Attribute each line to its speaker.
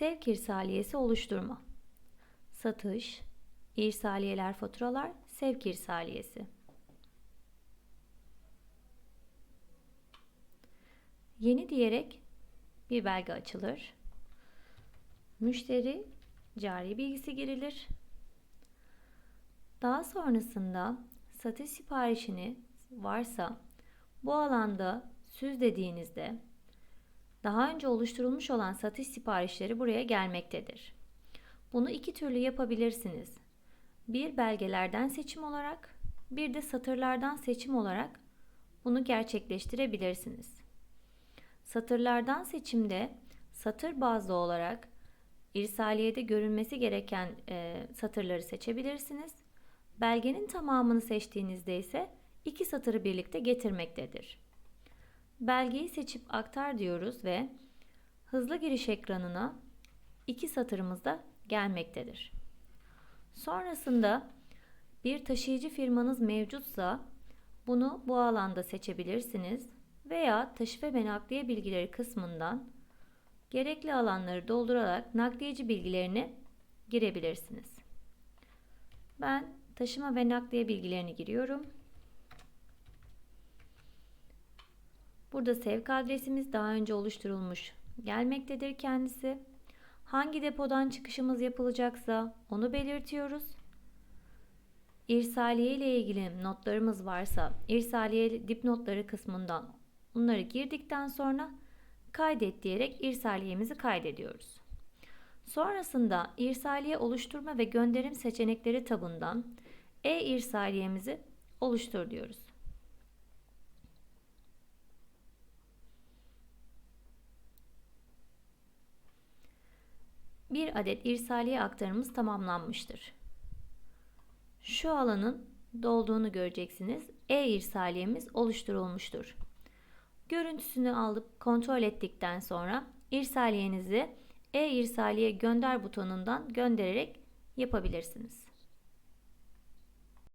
Speaker 1: Sevk irsaliyesi oluşturma. Satış, irsaliyeler faturalar, sevk irsaliyesi. Yeni diyerek bir belge açılır. Müşteri cari bilgisi girilir. Daha sonrasında satış siparişini varsa bu alanda süz dediğinizde daha önce oluşturulmuş olan satış siparişleri buraya gelmektedir. Bunu iki türlü yapabilirsiniz. Bir belgelerden seçim olarak, bir de satırlardan seçim olarak bunu gerçekleştirebilirsiniz. Satırlardan seçimde satır bazlı olarak irsaliyede görünmesi gereken e, satırları seçebilirsiniz. Belgenin tamamını seçtiğinizde ise iki satırı birlikte getirmektedir. Belgeyi seçip aktar diyoruz ve hızlı giriş ekranına iki satırımız da gelmektedir. Sonrasında bir taşıyıcı firmanız mevcutsa bunu bu alanda seçebilirsiniz veya taşıma ve nakliye bilgileri kısmından gerekli alanları doldurarak nakliyeci bilgilerini girebilirsiniz. Ben taşıma ve nakliye bilgilerini giriyorum. Burada sevk adresimiz daha önce oluşturulmuş gelmektedir kendisi. Hangi depodan çıkışımız yapılacaksa onu belirtiyoruz. İrsaliye ile ilgili notlarımız varsa irsaliye dipnotları kısmından bunları girdikten sonra kaydet diyerek irsaliyemizi kaydediyoruz. Sonrasında irsaliye oluşturma ve gönderim seçenekleri tabından e-irsaliyemizi oluştur diyoruz. Bir adet irsaliye aktarımız tamamlanmıştır. Şu alanın dolduğunu göreceksiniz. E-irsaliyemiz oluşturulmuştur. Görüntüsünü alıp kontrol ettikten sonra irsaliyenizi e-irsaliye gönder butonundan göndererek yapabilirsiniz.